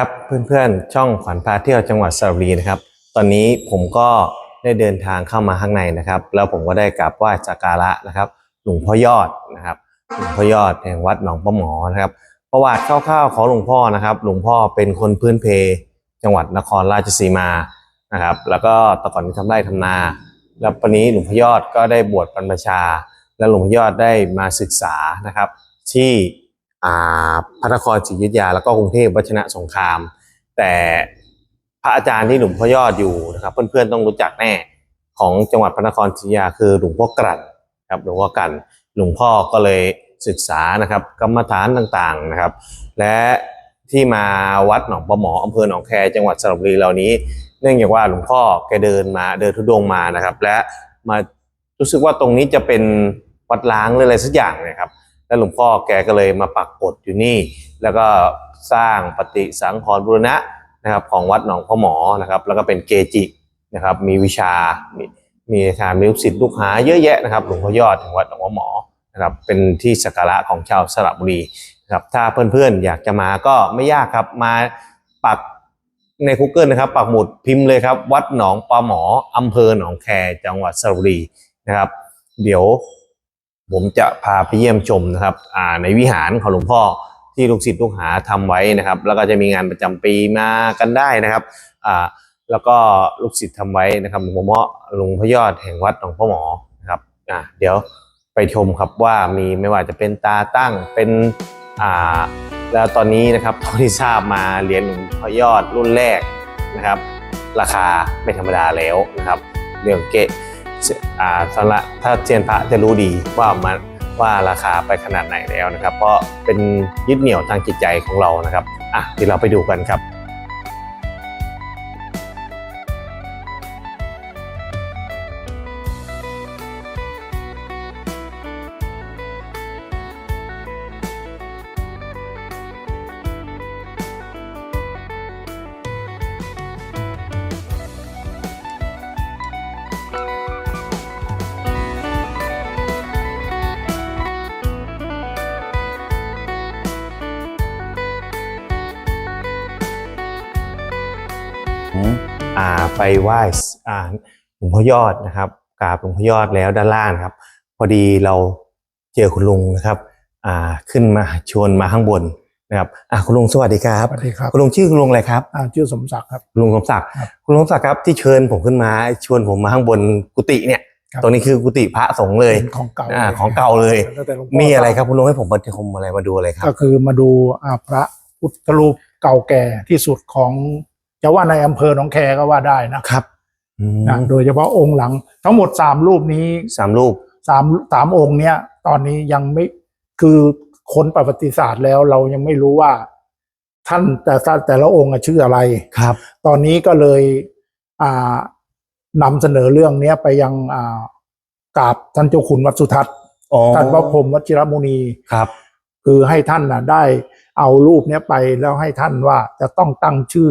ครับเพื่อนๆช่องขวัญพาเที่ยวจังหวัดสระบุรีนะครับ ตอนนี้ผมก็ได้เดินทางเข้ามาข้างในนะครับ แล้วผมก็ได้กราบไหว้สักการะนะครับหลวงพ่อยอดนะครับหลวงพ่อยอดแห่งวัดหนองปะหมอนะครับ ประวัติคร่าวๆของหลวงพ่อนะครับหลวงพ่อเป็นคนพื้นเพ จังหวัดนครราชสีมานะครับ แล้วก็ตะก่อนที่ทำไร่ทำนา แล้วปนี้หลวงพ่อยอดก็ได้บวชบรรพชา และหลวงพ่อยอดได้มาศึกษานะครับ ที่ พระนครศรีอยุธยาแล้วก็กรุงเทพวัชนะสงคราม แต่พระอาจารย์ที่หลวงพ่อยอดอยู่นะครับ เพื่อนๆต้องรู้จักแน่ของจังหวัดพระนครศรีอยุธยาคือหลวงพ่อกลั่นครับหลวงพ่อกลั่นหลวงพ่อก็เลยศึกษานะครับกรรมฐานต่างๆนะครับ และที่มาวัดหนองปะหมออำเภอหนองแคจังหวัดสระบุรีเหล่านี้ เนื่องจากว่าหลวงพ่อแกเดินมาเดินทุดงมานะครับ และมารู้สึกว่าตรงนี้จะเป็นวัดล้างหรืออะไรสักอย่างนะครับ แล้วหลวงพ่อแกก็เลยมาปักกฎอยู่นี่ แล้วก็สร้างปฏิสังขรณ์บูรณะนะครับของวัดหนองพ่อหมอนะครับ แล้วก็เป็นเกจินะครับ มีวิชา มีมีอาจารย์มีลูกศิษย์ลูกหาเยอะแยะนะครับ หลวงพ่อยอดถึงวัดหนองพ่อหมอนะครับ เป็นที่สักการะของชาวสระบุรีนะครับ ถ้าเพื่อนๆอยากจะมาก็ไม่ยากครับมาปักใน Google นะครับปักหมุดพิมพ์เลยครับ วัดหนองปลาหมออำเภอหนองแคจังหวัดสระบุรีนะครับ เดี๋ยว ผมจะพาไปเยี่ยมชมนะครับในวิหารของหลวงพ่อที่ลูกศิษย์ลูกหาทำไว้นะครับ แล้วก็จะมีงานประจำปีมากันได้นะครับแล้วก็ลูกศิษย์ทำไว้นะครับหลวงพ่อหลวงพ่อยอดแห่งวัดหนองพ่อหมอนะครับอ่าเดี๋ยวไปชมครับว่ามีไม่ว่าจะเป็นตาตั้งเป็นอ่าแล้วตอนนี้นะครับเท่าที่ทราบมาเหรียญหลวงพ่อยอดรุ่นแรกนะครับ ราคาไม่ธรรมดาแล้วนะครับเรื่องเกะ อ่าสำหรับถ้าเซียนพระจะรู้ดีว่ามันว่าราคาไปขนาดไหนแล้วนะครับ เพราะเป็นยึดเหนี่ยวทางจิตใจของเรานะครับอะเดี๋ยวเราไปดูกันครับ ไปไหว้หลวงพ่อยอดนะครับกราบหลวงพ่อยอดแล้วด้านล่างครับ พอดีเราเจอคุณลุงนะครับขึ้นมาชวนมาข้างบนนะครับคุณลุงสวัสดีครับสวัสดีครับคุณลุงชื่อคุณลุงอะไรครับชื่อสมศักดิ์ครับคุณลุงสมศักดิ์คุณลุงสมศักดิ์ครับที่เชิญผมขึ้นมาชวนผมมาข้างบนกุฏิเนี่ยครับตรงนี้คือกุฏิพระสงฆ์เลยของเก่าของเก่าเลย มีอะไรครับคุณลุงให้ผมมาชมอะไรมาดูอะไรครับ ก็คือมาดูพระพุทธรูปเก่าแก่ที่สุดของ จะว่าในอำเภอหนองแคก็ว่าได้นะครับอืมนะโดยเฉพาะองค์หลังทั้งหมดสามรูปนี้สามรูป สามสามองค์เนี้ยตอนนี้ยังไม่คือค้นประวัติศาสตร์แล้วเรายังไม่รู้ว่า ท่านแต่แต่แต่ละองค์อะชื่ออะไร ครับ ตอนนี้ก็เลยอ่านำเสนอเรื่องเนี้ยไปยังอ่ากราบท่านเจ้าคุณวัดสุทัศน์อ๋อท่านพระพรหมวชิรมุนี ครับ คือให้ท่านน่ะได้เอารูปเนี้ยไปแล้วให้ท่านว่าจะต้องตั้งชื่อ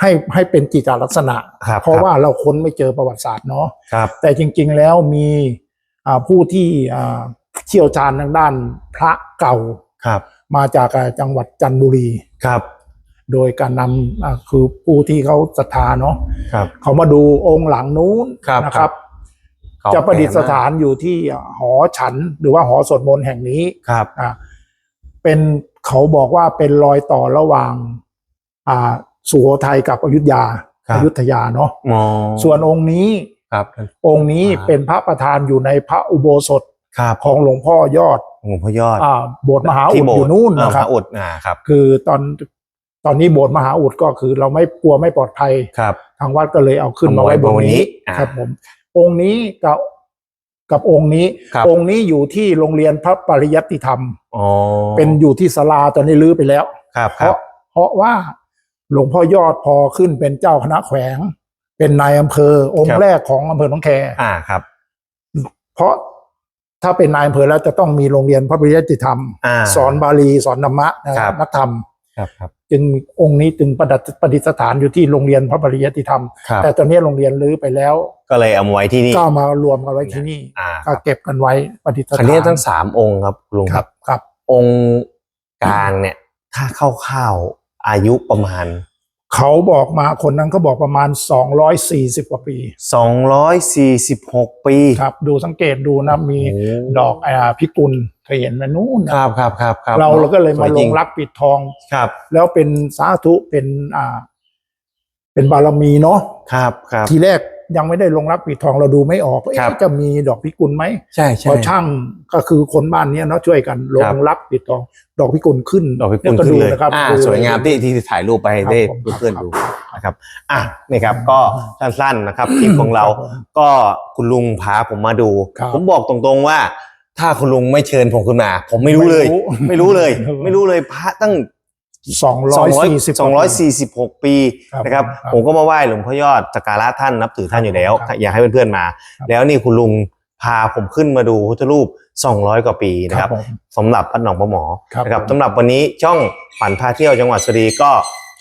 ให้ให้เป็นจิตลักษณะ ครับเพราะว่าเราค้นไม่เจอประวัติศาสตร์เนาะครับ แต่จริง ๆ แล้วมีอ่าผู้ที่อ่าเชี่ยวชาญทางด้านพระเก่า ครับมาจากอ่าจังหวัดจันทบุรี ครับโดยการนำอ่าคือผู้ที่เขาศรัทธาเนาะครับ เขามาดูองค์หลังนู้นครับนะครับเก่าจะประดิษแก่มกฐานอยู่ที่หอฉันหรือว่าหอสวดมนต์แห่งนี้ครับ อ่าเป็นเขาบอกว่าเป็นรอยต่อระหว่างอ่า สุโขทัยกับอยุธยาครับอยุธยาเนาะมอส่วนองค์นี้ครับองค์นี้อ่าเป็นพระประธานอยู่ในพระอุโบสถครับของหลวงพ่อยอดหลวงพ่อยอดอ่าโบสถ์มหาอุที่ดโบอสถ์ยู่นู่นอ่านะครับพระอุดอ่าครับ คือตอนตอนนี้โบสถ์มหาอุดก็คือเราไม่กลัวไม่ปลอดภัยครับ ทางวัดก็เลยเอาขึ้นเอามาไว้ไว้บนบนนี้นี้อ่าครับผมองค์นี้กับกับองค์นี้ครับองค์นี้อยู่ที่โรงเรียนพระปริยัติธรรมอ๋อเป็นอยู่ที่ศาลาตอนนี้รื้อไปแล้วครับเพครับราะเพราะว่า หลวงพ่อยอดพอขึ้นเป็นเจ้าคณะแขวง เป็นนายอำเภอ องค์แรกของอำเภอหนองแคอ่าครับ เพราะถ้าเป็นนายอำเภอแล้วจะต้องมีโรงเรียนพระปริยัติธรรมอ่าสอนบาลีสอนธรรมะนะครับนักธรรมครับครับจึงองค์นี้จึงประดิษประดิษฐานอยู่ที่โรงเรียนพระปริยัติธรรมครับแต่ตอนนี้โรงเรียนรื้อไปแล้ว ก็เลยเอามาไว้ที่นี่ก็เอามารวมกันไว้ที่นี่อ่าคก็รับเก็บกันไว้ประดิษคันฐานนี้ทั้งสามองค์ครับลุงคครัรับบครับ องค์กลางเนี่ย ถ้าเข้าข้าวๆ อายุประมาณ เขาบอกมาคนนั้นเขาบอกประมาณ 240 กว่าปี 246 ปีครับ ดูสังเกตดูนะมีโอ้ดอกอ่าพิกุลเคยเห็นไหมนู่นคนะรับครับครับครับเราเราก็เลยมาสวลจริงรักปิดทองครับ แล้วเป็นสาธุเป็นอ่า เป็นบารมีเนาะครับครับทีแรก ยังไม่ได้ลงรักปิดทองเราดูไม่ออกเอ๊ะครับจะมีดอกพิกุลไหมใช่พใช่อช่างก็คือคนบ้านเนี้ยเนาะช่วยกันลครังบรักปิดทอง ดอกพิกุลขึ้นดอกพิกุลแวขึ้นดูเลยนะครับอ่าดูสวยงามที่ที่ถ่ายรูปไปให้ครับได้ผมเพื่อนๆดูครับนะครับอะนี่ครับก็สั้นๆนะครับคลิปของเราครับผมก็คุณลุงพาผมมาดูครับผมบอกตรงๆว่าถ้าคุณลุงไม่เชิญผมขึ้นมา ผมไม่รู้เลย ไม่รู้เลย ไม่รู้เลยพระตั้ง สองร้อยสี่สิบสองร้อยสี่สิบหกปีครับนะครับครับผมก็มาไหว้หลวงพ่อยอดสักการะท่านนับถือท่านอยู่แล้วครับอยากให้เพื่อนๆมาครับแล้วนี่คุณลุงพาผมขึ้นมาดูพุทธรูป 200 กว่าปีนะครับผมสำหรับวัดหนองประหมอครับนะครับผมสำหรับวันนี้ช่องฝันพาเที่ยวจังหวัดสุรีก็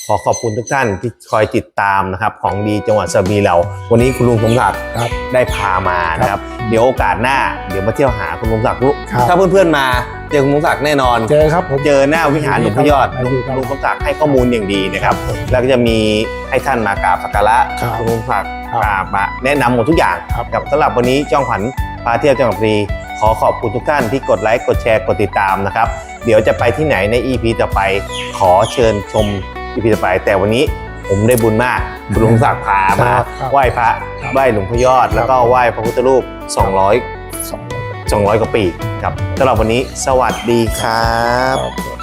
ขอขอบคุณทุกท่านที่คอยติดตามนะครับ ของดีจังหวัดสระบุรีเรา วันนี้คุณลุงสมศักดิ์ครับได้พามานะครับ เดี๋ยวโอกาสหน้า เดี๋ยวมาเที่ยวหาคุณลุงศักดิ์ครับถ้าเพื่อนๆมา เจอคุณลุงศักดิ์แน่นอน เจอครับผมเจอหน้าวิหารหลวงพ่อยอดครับลุงครับลุงสมศักดิ์ให้ข้อมูลอย่างดีนะครับผมแล้วก็จะมีให้ท่านมากราบสักการะครับคุณลุงศักดิ์ครับกราบมาแนะนำหมดทุกอย่างครับกับสำหรับวันนี้จ้องขวัญพาเที่ยวจังหวัดบุรี ขอขอบคุณทุกท่านที่กดไลค์กดแชร์กดติดตามนะครับ เดี๋ยวจะไปที่ไหนใน EP ต่อไป ขอเชิญชม EP ต่อไป แต่วันนี้ผมได้บุญมากคุณลุงศักดิ์พามาครับครับไหว้พระครับไหว้หลวงพ่อยอด แล้วก็ไหว้พระพุทธรูป 200สองร้อย 200 กว่าปีครับสำหรับวันนี้สวัสดีครับครับ